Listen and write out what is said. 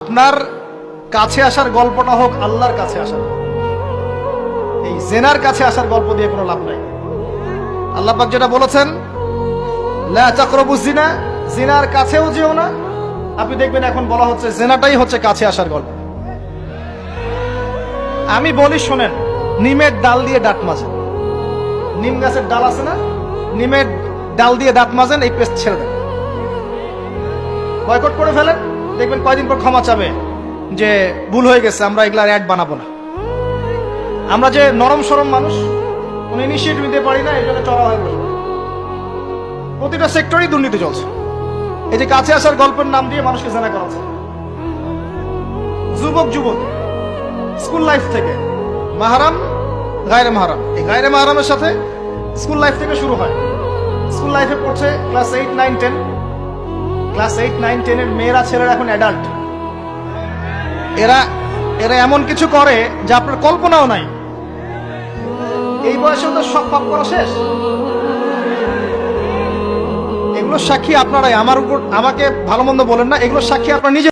আপনার কাছে আসার গল্পটা হোক, আল্লাহর কাছে আসার এই জেনার কাছে আসার গল্প দিয়ে কোনো লাভ নাই। আল্লাহ পাক যেটা বলেছেন জিনা জিনার কাছেও যেও না। আপনি দেখবেন এখন বলা হচ্ছে জেনাটাই হচ্ছে কাছে আসার গল্প। আমি বলি শোনেন, নিমের ডাল দিয়ে দাঁত মাজেন নিম গাছের ডাল আছে না? নিমের ডাল দিয়ে দাঁত মাজেন এই পেস্ট ছেড়ে দেন। বয়কট করে ফেলেন। দেখবেন কয়দিন পর ক্ষমা চাবে যে ভুল হয়ে গেছে, আমরা এগুলার অ্যাড বানাবো না। আমরা যে নরম সরম মানুষ, কোনো ইনিশিয়েটিভ নিতে পারি না, এই জন্য চড়া হয়ে বসে প্রতিটা সেক্টরেই দুর্নীতি চলছে। এই যে কাছে আসার গল্পের নাম দিয়ে মানুষকে জানা করাচ্ছে যুবক যুবক স্কুল লাইফ থেকে মাহারাম, গায়রে মাহারাম। এই গায়রে মাহারামের সাথে স্কুল লাইফ থেকে শুরু হয়। স্কুল লাইফে পড়ছে class eight nine ten class eight, nine, টেনের মেয়েরা, ছেলেরা এখন অ্যাডাল্ট এরা এরা এমন কিছু করে যা আপনার কল্পনাও নাই। এই বয়সে তো সব পাপ করা শেষ। এগুলো সাক্ষী আপনারাই। আমার উপর, আমাকে ভালো মন্দ বলেন না, এগুলো সাক্ষী আপনার নিজে